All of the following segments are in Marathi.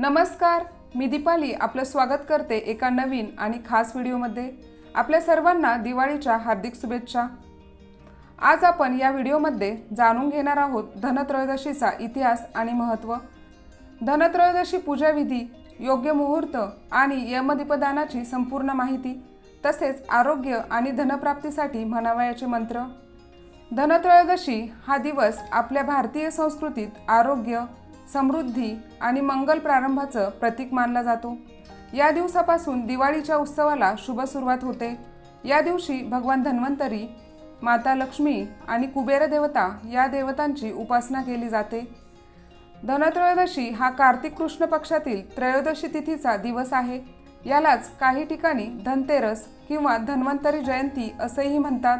नमस्कार मी दीपाली आपलं स्वागत करते एका नवीन आणि खास व्हिडिओमध्ये. आपल्या सर्वांना दिवाळीच्या हार्दिक शुभेच्छा. आज आपण या व्हिडिओमध्ये जाणून घेणार आहोत धनत्रयोदशीचा इतिहास आणि महत्त्व. धनत्रयोदशी पूजाविधी योग्य मुहूर्त आणि यमदीपदानाची संपूर्ण माहिती तसेच आरोग्य आणि धनप्राप्तीसाठी म्हणावयाचे मंत्र. धनत्रयोदशी हा दिवस आपल्या भारतीय संस्कृतीत आरोग्य समृद्धी आणि मंगल प्रारंभाचं प्रतीक मानला जातो. या दिवसापासून दिवाळीच्या उत्सवाला शुभ सुरुवात होते. या दिवशी भगवान धन्वंतरी माता लक्ष्मी आणि कुबेर देवता या देवतांची उपासना केली जाते. धनत्रयोदशी हा कार्तिक कृष्ण पक्षातील त्रयोदशी तिथीचा दिवस आहे. यालाच काही ठिकाणी धनतेरस किंवा धन्वंतरी जयंती असेही म्हणतात.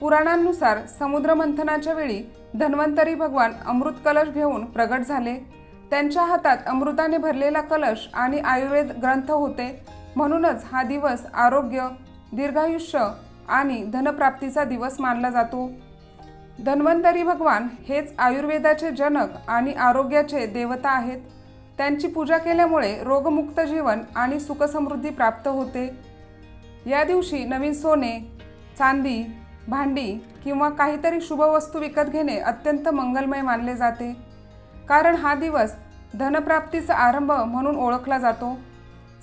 पुराणांनुसार समुद्रमंथनाच्या वेळी धन्वंतरी भगवान अमृत कलश घेऊन प्रगट झाले. त्यांच्या हातात अमृताने भरलेला कलश आणि आयुर्वेद ग्रंथ होते. म्हणूनच हा दिवस आरोग्य दीर्घायुष्य आणि धनप्राप्तीचा दिवस मानला जातो. धन्वंतरी भगवान हेच आयुर्वेदाचे जनक आणि आरोग्याचे देवता आहेत. त्यांची पूजा केल्यामुळे रोगमुक्त जीवन आणि सुखसमृद्धी प्राप्त होते. या दिवशी नवीन सोने चांदी भांडी किंवा काहीतरी शुभ वस्तू विकत घेणे अत्यंत मंगलमय मानले जाते. कारण हा दिवस धनप्राप्तीचा आरंभ म्हणून ओळखला जातो.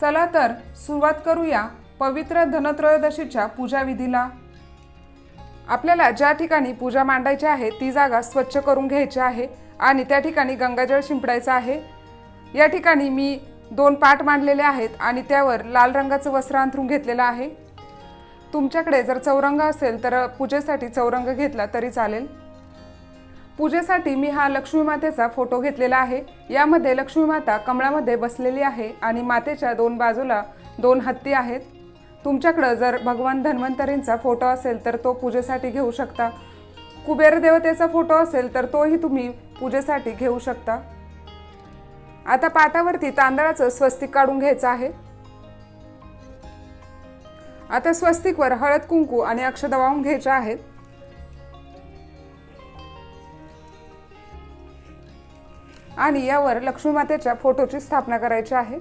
चला तर सुरुवात करूया पवित्र धनत्रयोदशीच्या पूजाविधीला आपल्याला ज्या ठिकाणी पूजा मांडायची आहे ती जागा स्वच्छ करून घ्यायची आहे आणि त्या ठिकाणी गंगाजळ शिंपडायचं आहे. या ठिकाणी मी दोन पाट मांडलेले आहेत आणि त्यावर लाल रंगाचं वस्त्र अंथरून घेतलेलं आहे. तुमच्याकडे जर चौरंग असेल तर पूजेसाठी चौरंग घेतला तरी चालेल. पूजेसाठी मी हा लक्ष्मी मातेचा फोटो घेतलेला आहे. यामध्ये लक्ष्मी माता कमळामध्ये बसलेली आहे आणि मातेच्या दोन बाजूला दोन हत्ती आहेत. तुमच्याकडं जर भगवान धन्वंतरींचा फोटो असेल तर तो पूजेसाठी घेऊ शकता. कुबेर देवतेचा फोटो असेल तर तोही तुम्ही पूजेसाठी घेऊ शकता. आता पाटावरती तांदळाचं स्वस्तिक काढून घ्यायचं आहे. आता स्वस्तिकवर हळद कुंकू आणि अक्षदा वाहून घ्यायच्या आहेत. आणि यावर लक्ष्मीमातेच्या फोटोची स्थापना करायची आहे.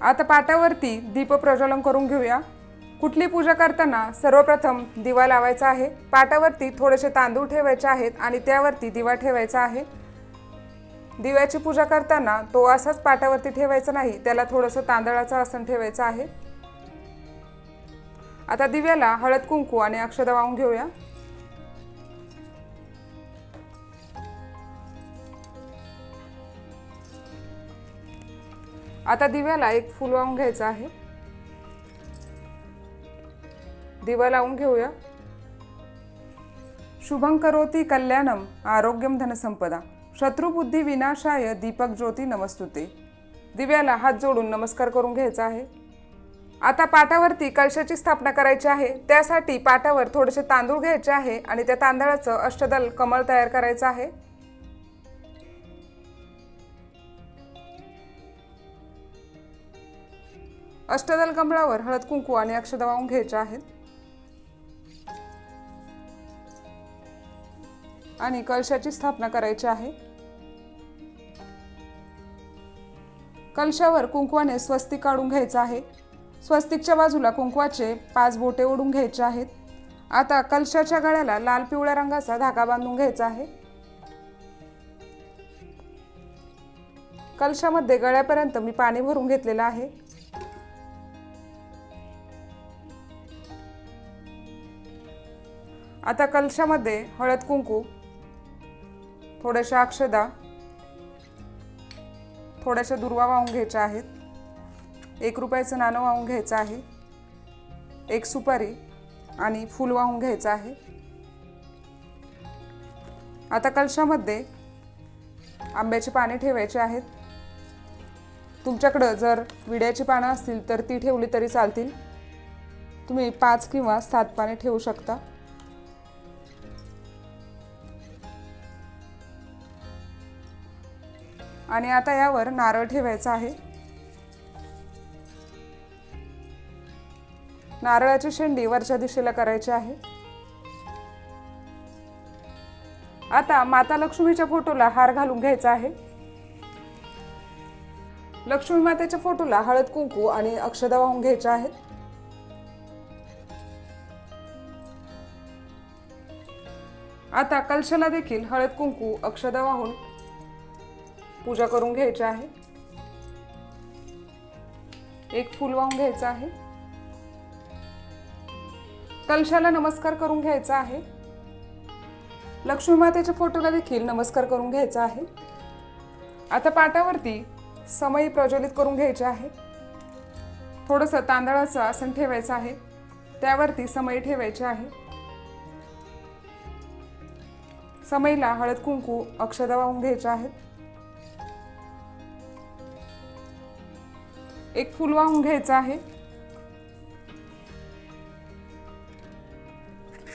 आता पाटावरती दीप प्रज्वलन करून घेऊया. कुठली पूजा करताना सर्वप्रथम दिवा लावायचा आहे. पाटावरती थोडेसे तांदूळ ठेवायचे आहेत आणि त्यावरती दिवा ठेवायचा आहे. दिव्याची पूजा करताना तो असाच पाटावरती ठेवायचा नाही त्याला थोडंसं तांदळाचं आसन ठेवायचं आहे. आता दिव्याला हळद कुंकू आणि अक्षदा वाहून घेऊया. आता दिव्याला एक फूल वाहून घ्यायचं आहे. दिवा लावून घेऊया. शुभं करोती कल्याणम आरोग्यम धनसंपदा. शत्रुबुद्धी विनाशाय दीपक ज्योती नमस्तुते. दिव्याला हात जोडून नमस्कार करून घ्यायचा आहे. आता पाटावरती कलशाची स्थापना करायची आहे. त्यासाठी पाटावर थोडेसे तांदूळ घ्यायचे आहे आणि त्या तांदळाचं अष्टदल कमळ तयार करायचं आहे. अष्टदल कमळावर हळद कुंकू आणि अक्षदा वाहून घ्यायचे आहेत आणि कलशाची स्थापना करायची आहे. कलशावर कुंकवाने स्वस्तिक काढून घ्यायचं आहे. स्वस्तिकच्या बाजूला कुंकवाचे पाच बोटे ओढून घ्यायचे आहेत. आता कलशाच्या गळ्याला लाल पिवळ्या रंगाचा धागा बांधून घ्यायचा आहे. कलशामध्ये गळ्यापर्यंत मी पाणी भरून घेतलेलं आहे. आता कलशामध्ये हळद कुंकू थोड्याशा अक्षदा थोड्याशा दुर्वा वाहून घ्यायच्या आहेत. एक रुपयाचं नाणं वाहून घ्यायचं आहे. एक सुपारी आणि फूल वाहून घ्यायचं आहे. आता कलशामध्ये आंब्याची पाने ठेवायची आहेत. तुमच्याकडं जर विड्याची पानं असतील तर ती ठेवली तरी चालतील. तुम्ही पाच किंवा सात पाने ठेवू शकता. आणि आता यावर नारळ ठेवायचा आहे. नारळाची शेंडी वरच्या दिशेला करायची आहे. आता माता लक्ष्मीच्या फोटोला हार घालून घ्यायचा आहे. लक्ष्मी मातेच्या फोटोला हळद कुंकू आणि अक्षदा वाहून घ्यायच्या आहेत. आता कलशाला देखील हळद कुंकू अक्षदा वाहून पूजा करून घ्यायची आहे. एक फूल वाहून घ्यायचं आहे. कलशाला नमस्कार करून घ्यायचा आहे. लक्ष्मी मातेच्या फोटोला देखील नमस्कार करून घ्यायचा आहे. आता पाटावरती समई प्रज्वलित करून घ्यायचे आहे. थोडंसं तांदळाचं आसन ठेवायचं आहे. त्यावरती समई ठेवायची आहे. समईला हळद कुंकू अक्षदा वाहून घ्यायच्या आहेत. एक फूल वाहून घ्यायचं आहे.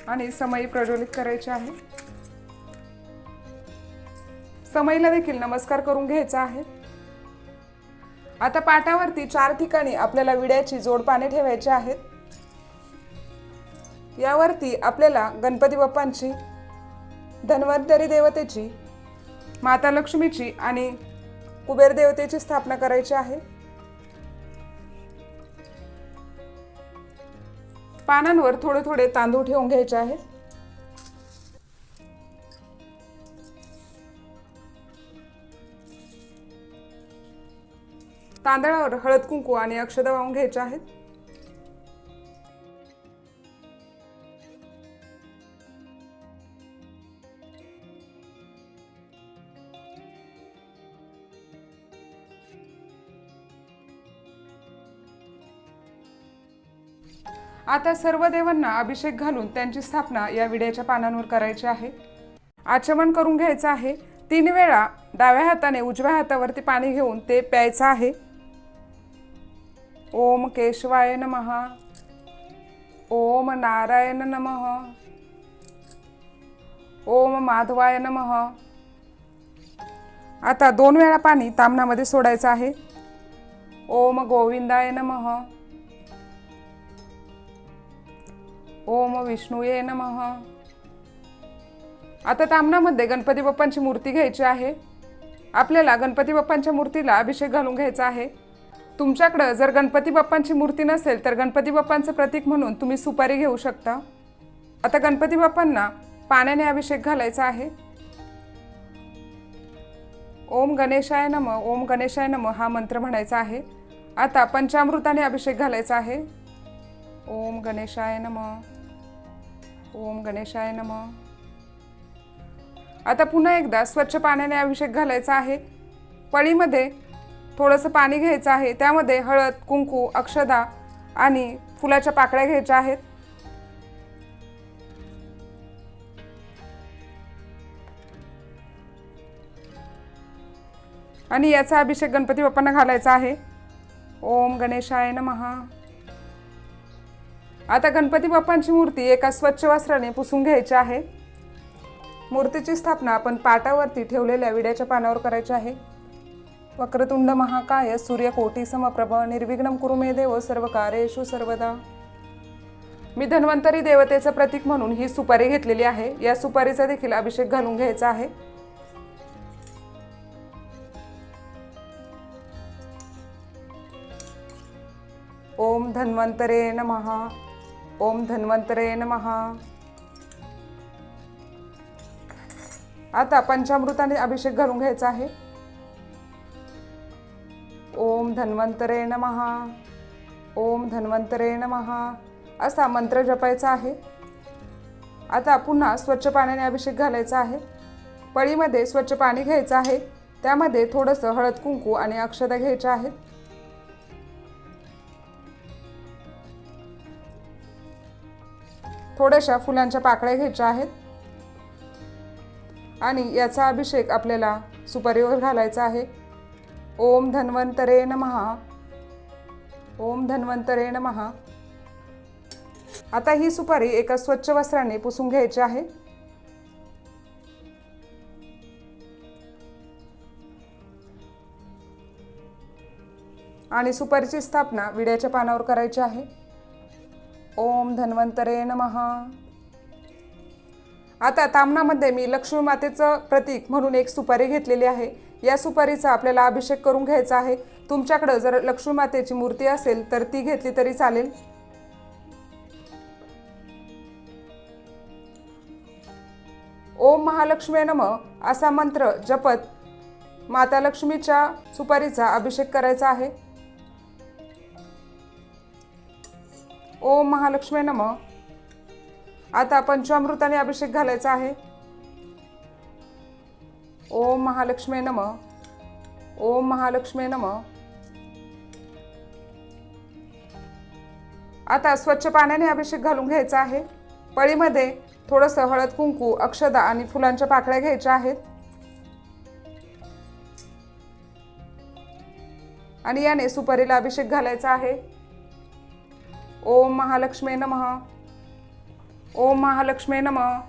आणि समई प्रज्वलित करायची आहे. समईला देखील नमस्कार करून घ्यायचा आहे. आता पाटावरती चार ठिकाणी आपल्याला विड्याची जोडपाने ठेवायची आहेत. यावरती आपल्याला गणपती बाप्पांची धन्वंतरी देवतेची माता लक्ष्मीची आणि कुबेर देवतेची स्थापना करायची आहे. पानांवर थोडे थोडे तांदूळ ठेवून घ्यायचे आहेत. तांदळावर हळद कुंकू आणि अक्षदा वाहून घ्यायच्या आहेत. आता सर्व देवांना अभिषेक घालून त्यांची स्थापना या विड्याच्या पानांवर करायची आहे. आचमन करून घ्यायचं आहे. तीन वेळा डाव्या हाताने उजव्या हातावरती पाणी घेऊन ते प्यायचं आहे. ओम केशवाय नमः. ओम नारायण नमः. ओम माधवाय नमः. आता दोन वेळा पाणी तामणामध्ये सोडायचं आहे. ओम गोविंदाय नमः. ओम विष्णूये नमः. आता तामणामध्ये गणपती बाप्पांची मूर्ती घ्यायची आहे. आपल्याला गणपती बाप्पांच्या मूर्तीला अभिषेक घालून घ्यायचा आहे. तुमच्याकडं जर गणपती बाप्पांची मूर्ती नसेल तर गणपती बाप्पांचं प्रतीक म्हणून तुम्ही सुपारी घेऊ शकता. आता गणपती बाप्पांना पाण्याने अभिषेक घालायचा आहे. ओम गणेशाय नम ओम गणेशाय नम हा मंत्र म्हणायचा आहे. आता पंचामृताने अभिषेक घालायचा आहे. ओम गणेशाय नम. ओम गणेशाय नम. आता पुन्हा एकदा स्वच्छ पाण्याने अभिषेक घालायचा आहे. पळीमध्ये थोडंसं पाणी घ्यायचं आहे. त्यामध्ये हळद कुंकू अक्षदा आणि फुलाच्या पाकळ्या घ्यायच्या आहेत. आणि याचा अभिषेक गणपती बाप्पांना घालायचा आहे. ओम गणेशाय नमः. आता गणपती बाप्पांची मूर्ती एका स्वच्छ वस्त्राने पुसून घ्यायची आहे. मूर्तीची स्थापना आपण पाटावरती ठेवलेल्या विड्याच्या पानावर करायची आहे. वक्रतुंड महाकाय सूर्यकोटी समप्रभ निर्विघ्नम कुरुमे देव सर्व कार्येषु सर्वदा. मी धन्वंतरी देवतेचं प्रतीक म्हणून ही सुपारी घेतलेली आहे. या सुपारीचा देखील अभिषेक घालून घ्यायचा आहे. ओम धन्वंतरे नमः. ओम धन्वंतरे महा आता पंचामृताने अभिषेक घालून घ्यायचा आहे. ओम धन्वंतरे महा ओम धन्वंतरे महा असा मंत्र जपायचा आहे. आता पुन्हा स्वच्छ पाण्याने अभिषेक घालायचा आहे. पळीमध्ये स्वच्छ पाणी घ्यायचं आहे. त्यामध्ये थोडंसं हळद कुंकू आणि अक्षता घ्यायच्या आहेत. थोड्याशा फुलांच्या पाकळ्या घ्यायच्या आहेत. आणि याचा अभिषेक आपल्याला सुपारीवर घालायचा आहे. ओम धन्वंतरे महा ओम धन्वंतरे महा आता ही सुपारी एका स्वच्छ वस्त्राने पुसून घ्यायची आहे. आणि सुपारीची स्थापना विड्याच्या पानावर करायची आहे. ओम धन्वंतरे नमः. आता तामणामध्ये मी लक्ष्मी मातेचं प्रतीक म्हणून एक सुपारी घेतलेली आहे. या सुपारीचा आपल्याला अभिषेक करून घ्यायचा आहे. तुमच्याकडं जर लक्ष्मी मातेची मूर्ती असेल तर ती घेतली तरी चालेल. ओम महालक्ष्मी नम असा मंत्र जपत माता लक्ष्मीच्या सुपारीचा अभिषेक करायचा आहे. ओम महालक्ष्मी नम. आता पंचामृताने अभिषेक घालायचा आहे. ओम महालक्ष्मी नम. ओम महालक्ष्मी नम. आता स्वच्छ पाण्याने अभिषेक घालून घ्यायचा आहे. पळीमध्ये थोडंसं हळद कुंकू अक्षदा आणि फुलांच्या पाकळ्या घ्यायच्या आहेत. आणि याने सुपारीला अभिषेक घालायचा आहे. ओम महालक्ष्मी नमः. ओम महालक्ष्मी नमः.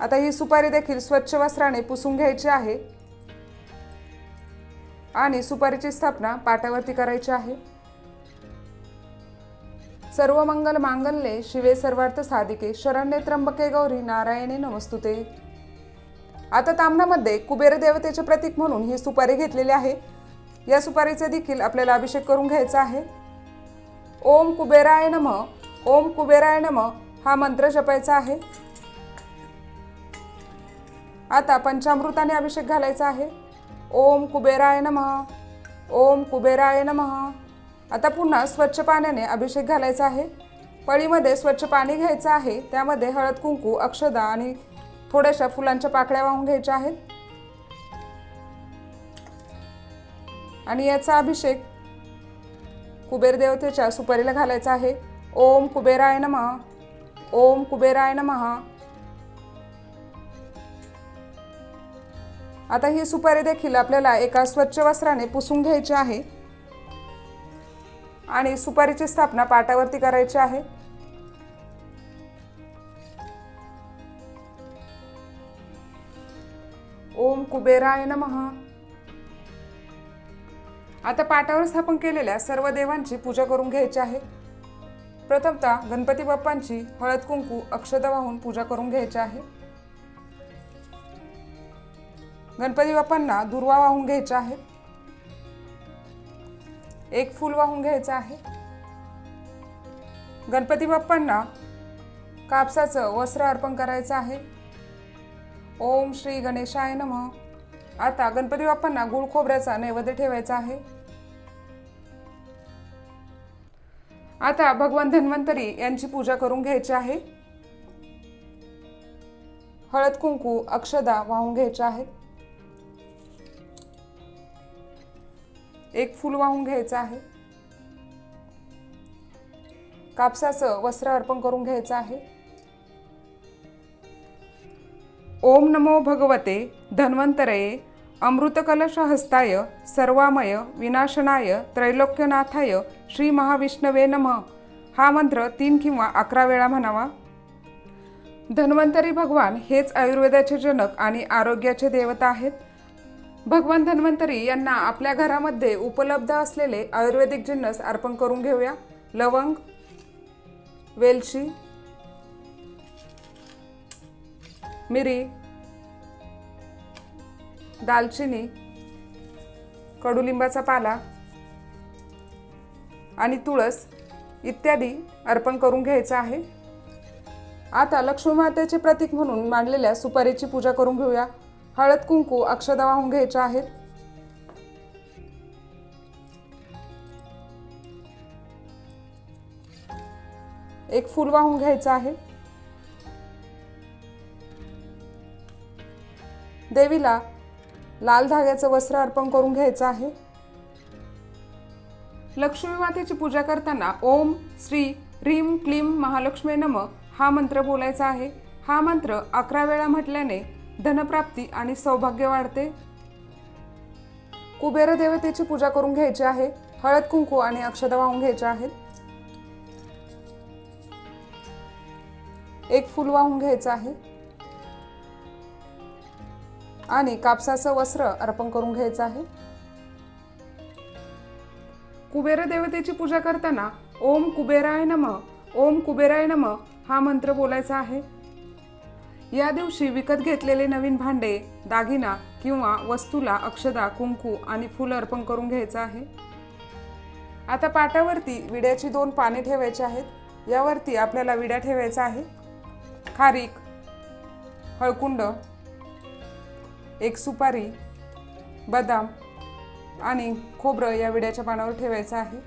आता ही सुपारी देखील स्वच्छ वस्त्राने पुसून घ्यायची आहे. आणि सुपारीची स्थापना पाटावरती करायची आहे. सर्व मंगल मांगल्ये शिवे सर्वार्थ साधिके शरण्ये त्र्यंबके गौरी नारायणे नमस्तुते. आता तामणामध्ये कुबेर देवतेचे प्रतीक म्हणून ही सुपारी घेतलेली आहे. या सुपारीचा देखील आपल्याला अभिषेक करून घ्यायचा आहे. ओम कुबेराय नम. ओम कुबेराय नम हा मंत्र जपायचा आहे. आता पंचामृताने अभिषेक घालायचा आहे. ओम कुबेराय नमः. ओम कुबेराय नमः. आता पुन्हा स्वच्छ पाण्याने अभिषेक घालायचा आहे. पळीमध्ये स्वच्छ पाणी घ्यायचं आहे. त्यामध्ये हळद कुंकू अक्षदा आणि थोड्याशा फुलांच्या पाकळ्या वाहून घ्यायच्या आहेत. आणि याचा अभिषेक कुबेर देवतेच्या सुपारीला घालायचा आहे. ओम कुबेराय नमः. ओम कुबेराय नमः. आता ही सुपारी देखील आपल्याला एका स्वच्छ वस्त्राने पुसून घ्यायची आहे. आणि सुपारीची स्थापना पाटावरती करायची आहे. ओम कुबेराय नमः. आता पाटावर स्थापन केलेल्या सर्व देवांची पूजा करून घ्यायची आहे. प्रथमतः गणपती बाप्पांची हळद कुंकू अक्षता वाहून पूजा करून घ्यायची आहे. गणपती बाप्पांना दुर्वा वाहून घ्यायचा आहे. एक फूल वाहून घ्यायचं आहे. गणपती बाप्पांना कापसाचं वस्त्र अर्पण करायचं आहे. ओम श्री गणेशाय नमः. आता गणपती बाप्पांना गुळ खोबऱ्याचा नैवेद्य ठेवायचा आहे. आता भगवान धन्वंतरी यांची पूजा करून घ्यायची आहे. हळद कुंकू अक्षदा वाहून घ्यायच्या आहेत. एक फूल वाहून घ्यायचं आहे. कापसाचं वस्त्र अर्पण करून घ्यायचं आहे. ओम नमो भगवते धन्वंतरये अमृतकलशहस्ताय सर्वामय विनाशनाय त्रैलोक्यनाथाय श्री महाविष्णवे नमः. हा मंत्र तीन किंवा अकरा वेळा म्हणावा. धन्वंतरी भगवान हेच आयुर्वेदाचे जनक आणि आरोग्याचे देवता आहेत. भगवान धन्वंतरी यांना आपल्या घरामध्ये उपलब्ध असलेले आयुर्वेदिक जिन्नस अर्पण करून घेऊया. लवंग वेलची मिरी दालचिनी कडुलिंबाचा पाला आणि तुळस इत्यादी अर्पण करून घ्यायचं आहे. आता लक्ष्मी मातेचे प्रतीक म्हणून मांडलेल्या सुपारीची पूजा करून घेऊया. हळद कुंकू अक्षदा वाहून घ्यायच्या आहेत. एक फूल वाहून घ्यायचं आहे. देवीला लाल धाग्याचं वस्त्र अर्पण करून घ्यायचं आहे. लक्ष्मी मातेची पूजा करताना ओम श्री ह्रीम क्लीम महालक्ष्मी नम हा मंत्र बोलायचा आहे. हा मंत्र अकरा वेळा म्हटल्याने धनप्राप्ती आणि सौभाग्य वाढते. कुबेर देवतेची पूजा करून घ्यायची आहे. हळद कुंकू आणि अक्षता वाहून घ्यायच्या आहेत. एक फूल वाहून घ्यायचं आहे. आणि कापसाचं वस्त्र अर्पण करून घ्यायचं आहे. कुबेर देवतेची पूजा करताना ओम कुबेराय नम ओम कुबेराय नम हा मंत्र बोलायचा आहे. या दिवशी विकत घेतलेले नवीन भांडे दागिना किंवा वस्तूला अक्षदा कुंकू आणि फुल अर्पण करून घ्यायचं आहे. आता पाटावरती विड्याची दोन पाने ठेवायची आहेत. यावरती आपल्याला विड्या ठेवायचा आहे. खारीक हळकुंड एक सुपारी बदाम आणि खोबरं या विड्याच्या पानावर ठेवायचं आहे.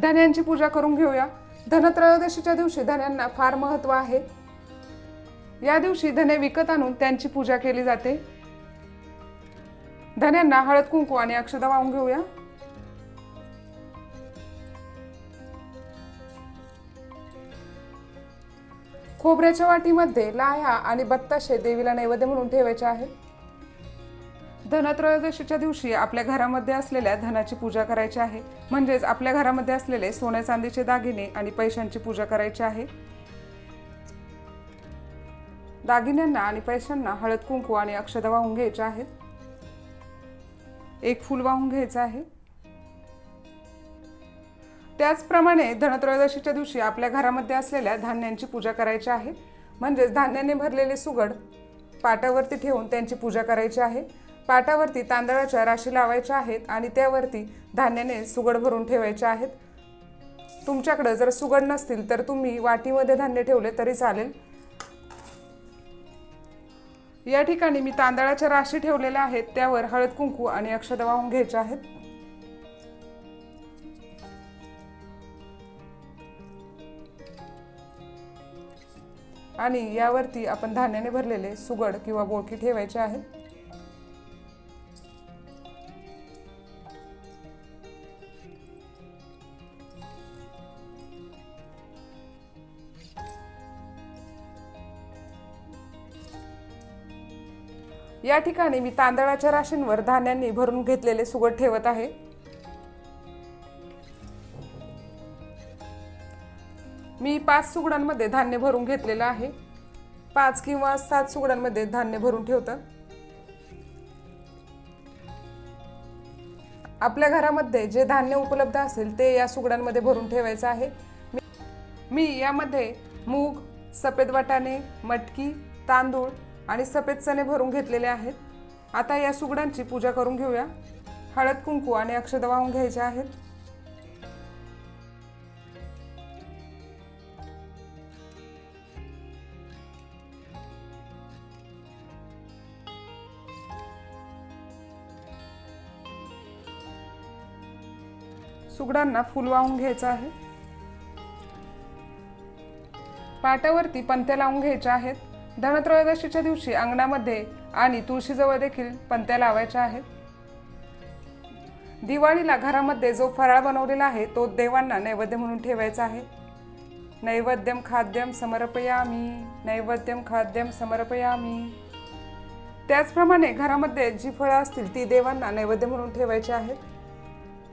धन्यांची पूजा करून घेऊया. धनत्रयोदशीच्या दिवशी धन्यांना फार महत्त्व आहे. या दिवशी धने विकत आणून त्यांची पूजा केली जाते. धन्यांना हळद कुंकू आणि अक्षता वाहून घेऊया. खोबऱ्याच्या वाटीमध्ये लाह्या आणि बत्ताशे देवीला नैवेद्य म्हणून ठेवायचे आहेत धनत्रयोदशीच्या दिवशी आपल्या घरामध्ये असलेल्या धनाची पूजा करायची आहे. म्हणजेच आपल्या घरामध्ये असलेले सोने चांदीचे दागिने आणि पैशांची पूजा करायची आहे. दागिन्यांना आणि पैशांना हळद कुंकू आणि अक्षदा वाहून घ्यायच्या आहेत. एक फूल वाहून घ्यायचं आहे. त्याचप्रमाणे धनत्रयोदशीच्या दिवशी आपल्या घरामध्ये असलेल्या धान्यांची पूजा करायची आहे. म्हणजेच धान्याने भरलेले सुगड पाटावरती ठेवून त्यांची पूजा करायची आहे. पाटावरती तांदळाच्या राशी लावायच्या आहेत आणि त्यावरती धान्याने सुगड भरून ठेवायचे आहेत. तुमच्याकडं जर सुगड नसतील तर तुम्ही वाटीमध्ये धान्य ठेवले तरी चालेल. या ठिकाणी मी तांदळाच्या राशी ठेवलेल्या आहेत. त्यावर हळद कुंकू आणि अक्षता वाहून घ्यायच्या आहेत. आणि यावरती आपण धान्याने भरलेले सुगड किंवा बोळकी ठेवायचे आहेत या ठिकाणी मी तांदळाच्या राशींवर धान्यांनी भरून घेतलेले सुगड ठेवत आहे. पाच सुगडांमध्ये धान्य भरून घेतलेलं आहे. पाच किंवा सात सुगडांमध्ये धान्य भरून ठेवतात आपल्या घरामध्ये जे धान्य उपलब्ध असेल ते या सुगडांमध्ये भरून ठेवायचं आहे. मी- मी यामध्ये मूग सफेद वाटाणे मटकी तांदूळ आणि सफेद चणे भरून घेतलेले आहेत. आता या सुगडांची पूजा करून घेऊया. हळद कुंकू आणि अक्षदा वाहून घ्यायच्या आहेत. सुगडांना फुल वाहून घ्यायचं आहे. पाटावरती पंत्या लावून घ्यायच्या आहेत. धनत्रयोदशीच्या दिवशी अंगणामध्ये आणि तुळशीजवळ देखील पंत्या लावायच्या आहेत. दिवाळीला घरामध्ये जो फराळ बनवलेला आहे तो देवांना नैवेद्य म्हणून ठेवायचा आहे. नैवेद्यम खाद्यम समर्पयामी नैवेद्यम खाद्यम समर्पयामी. त्याचप्रमाणे घरामध्ये जी फळं असतील ती देवांना नैवेद्य म्हणून ठेवायची आहेत.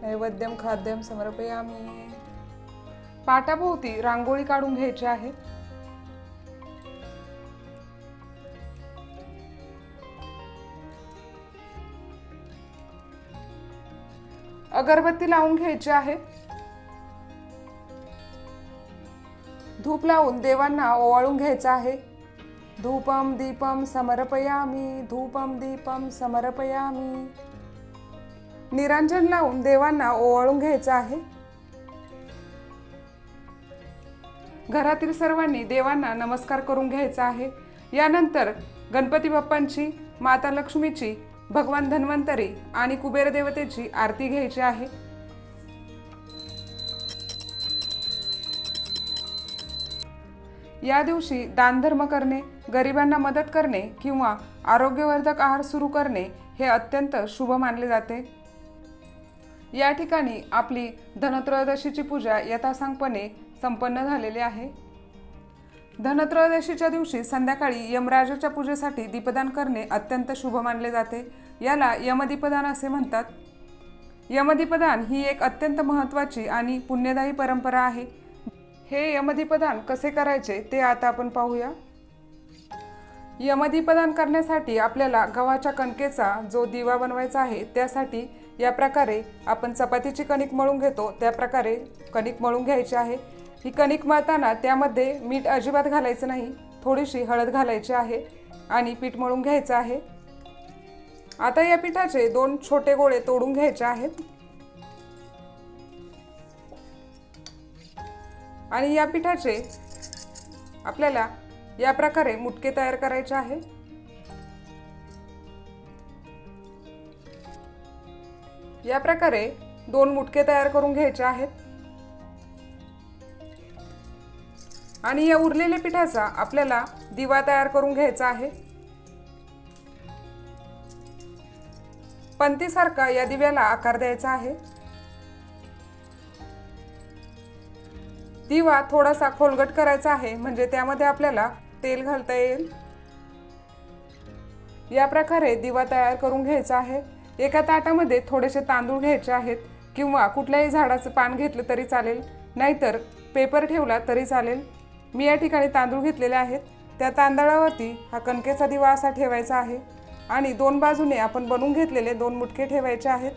नैवेद्यम खाद्यम समर्पयामी. पाटाभोवती रांगोळी काढून घ्यायची आहे. अगरबत्ती लावून घ्यायची आहे. धूप लावून देवांना ओवाळून घ्यायचं आहे. धूपम दीपम समर्पयामी. धूपम दीपम समर्पयामी. निरांजन लावून देवांना ओवाळून घ्यायचं आहे. घरातील सर्वांनी देवांना नमस्कार करून घ्यायचा आहे. यानंतर गणपती बाप्पांची माता लक्ष्मीची भगवान धन्वंतरी आणि कुबेर देवतेची आरती घ्यायची आहे. या दिवशी दानधर्म करणे गरिबांना मदत करणे किंवा आरोग्यवर्धक आहार सुरू करणे हे अत्यंत शुभ मानले जाते. या ठिकाणी आपली धनत्रयोदशीची पूजा यथासांगपणे संपन्न झालेली आहे. धनत्रयोदशीच्या दिवशी संध्याकाळी यमराजाच्या पूजेसाठी दीपदान करणे अत्यंत शुभ मानले जाते. याला यमदीपदान असे म्हणतात. यमदीपदान ही एक अत्यंत महत्त्वाची आणि पुण्यदायी परंपरा आहे. हे यमदीपदान कसे करायचे ते आता आपण पाहूया. यमदीपदान करण्यासाठी आपल्याला गव्हाच्या कणकेचा जो दिवा बनवायचा आहे त्यासाठी या प्रकारे आपण चपातीची कणिक मळून घेतो त्या प्रकारे कणिक मळून घ्यायची आहे. ही कणिक मळताना त्यामध्ये मीठ अजिबात घालायचं नाही थोडीशी हळद घालायची आहे आणि पीठ मळून घ्यायचं आहे. आता या पिठाचे दोन छोटे गोळे तोडून घ्यायचे आहेत. आणि या पिठाचे आपल्याला या प्रकारे मुटके तयार करायचे आहे. या प्रकारे दोन मुटके तयार करून घ्यायचे आहेत. आणि या उरलेल्या पिठाचा आपल्याला दिवा तयार करून घ्यायचा आहे. पंतीसारखा या दिव्याला आकार द्यायचा आहे. दिवा थोडासा खोलगट करायचा आहे म्हणजे त्यामध्ये आपल्याला तेल घालता येईल. या प्रकारे दिवा तयार करून घ्यायचा आहे. एका ताटामध्ये थोडेसे तांदूळ घ्यायचे आहेत किंवा कुठल्याही झाडाचं पान घेतलं तरी चालेल नाहीतर पेपर ठेवला तरी चालेल. मी या ठिकाणी तांदूळ घेतलेले आहेत. त्या तांदळावरती हा कणकेचा दिवा असा ठेवायचा आहे आणि दोन बाजूने आपण बनवून घेतलेले दोन मुटके ठेवायचे आहेत.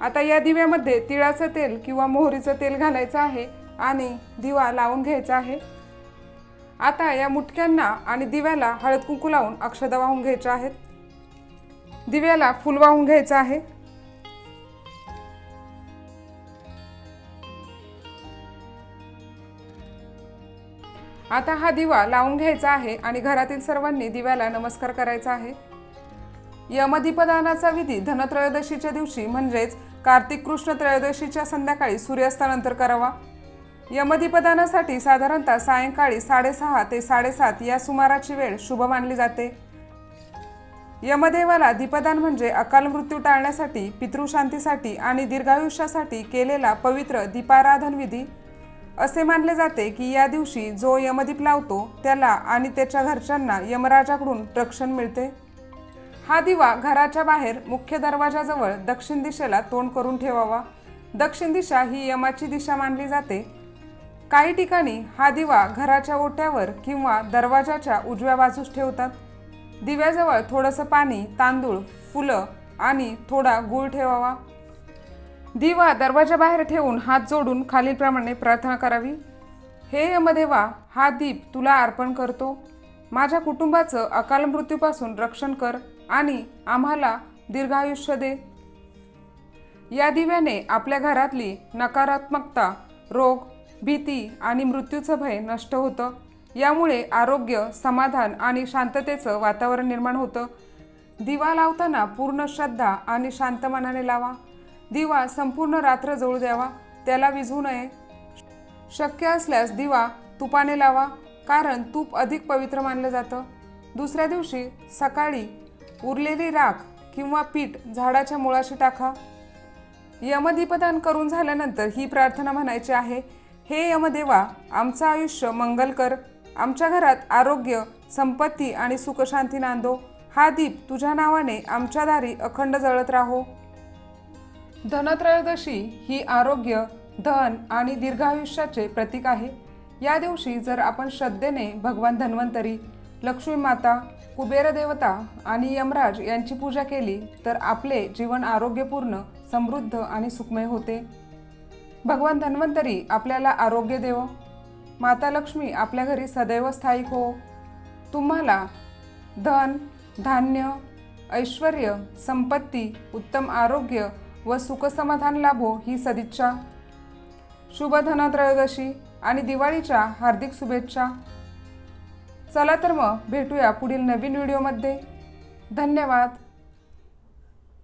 आता या दिव्यामध्ये तिळाचं तेल किंवा मोहरीचं तेल घालायचं आहे आणि दिवा लावून घ्यायचा आहे. आता या मुटक्यांना आणि दिव्याला हळद कुंकू लावून अक्षदा वाहून घ्यायच्या आहेत. दिव्याला फुल वाहून घ्यायचं आहे. आता हा दिवा लावून घ्यायचा आहे आणि घरातील सर्वांनी दिव्याला नमस्कार करायचा आहे. यमदीपदानाचा विधी धनत्रयोदशीच्या दिवशी म्हणजेच कार्तिक कृष्ण त्रयोदशीच्या संध्याकाळी सूर्यास्तानंतर करावा. यमदीपदानासाठी साधारणतः सायंकाळी साडेसहा ते साडेसात या सुमाराची वेळ शुभ मानली जाते. यमदेवाला दीपदान म्हणजे अकाल मृत्यू टाळण्यासाठी पितृशांतीसाठी आणि दीर्घायुष्यासाठी केलेला पवित्र दीपाराधन विधी. असे मानले जाते की या दिवशी जो यमदीप लावतो त्याला आणि त्याच्या घरच्यांना यमराजाकडून रक्षण मिळते. हा दिवा घराच्या बाहेर मुख्य दरवाजाजवळ दक्षिण दिशेला तोंड करून ठेवावा. दक्षिण दिशा ही यमाची दिशा मानली जाते. काही ठिकाणी हा दिवा घराच्या ओट्यावर किंवा दरवाजाच्या उजव्या बाजूस ठेवतात. दिव्याजवळ थोडंसं पाणी तांदूळ फुलं आणि थोडा गूळ ठेवावा. दिवा दरवाजाबाहेर ठेवून हात जोडून खालीलप्रमाणे प्रार्थना करावी. हे यमदेवा हा दीप तुला अर्पण करतो. माझ्या कुटुंबाचं अकाल मृत्यूपासून रक्षण कर आणि आम्हाला दीर्घायुष्य दे. या दिव्याने आपल्या घरातली नकारात्मकता रोग भीती आणि मृत्यूचं भय नष्ट होतं. यामुळे आरोग्य समाधान आणि शांततेचं वातावरण निर्माण होतं. दिवा लावताना पूर्ण श्रद्धा आणि शांत मनाने लावा. दिवा संपूर्ण रात्र जळू द्यावा. त्याला विझू नये. शक्य असल्यास दिवा तुपाने लावा कारण तूप अधिक पवित्र मानलं जातं. दुसऱ्या दिवशी सकाळी उरलेली राख किंवा पीठ झाडाच्या मुळाशी टाका. यमदीपदान करून झाल्यानंतर ही प्रार्थना म्हणायची आहे हे यमदेवा आमचं आयुष्य मंगल कर आमच्या घरात आरोग्य संपत्ती आणि सुखशांती नांदो. हा दीप तुझ्या नावाने आमच्या दारी अखंड जळत राहो. धनत्रयोदशी ही आरोग्य धन आणि दीर्घायुष्याचे प्रतीक आहे. या दिवशी जर आपण श्रद्धेने भगवान धन्वंतरी लक्ष्मी माता कुबेर देवता आणि यमराज यांची पूजा केली तर आपले जीवन आरोग्यपूर्ण समृद्ध आणि सुखमय होते. भगवान धन्वंतरी आपल्याला आरोग्य देव. माता लक्ष्मी आपल्या घरी सदैव स्थायिक हो तुम्हाला धन धान्य ऐश्वर संपत्ती उत्तम आरोग्य व सुखसमाधान लाभो ही सदिच्छा. शुभ धनत्रयोदशी आणि दिवाळीच्या हार्दिक शुभेच्छा. चला तर मग भेटूया पुढील नवीन व्हिडिओमध्ये. धन्यवाद.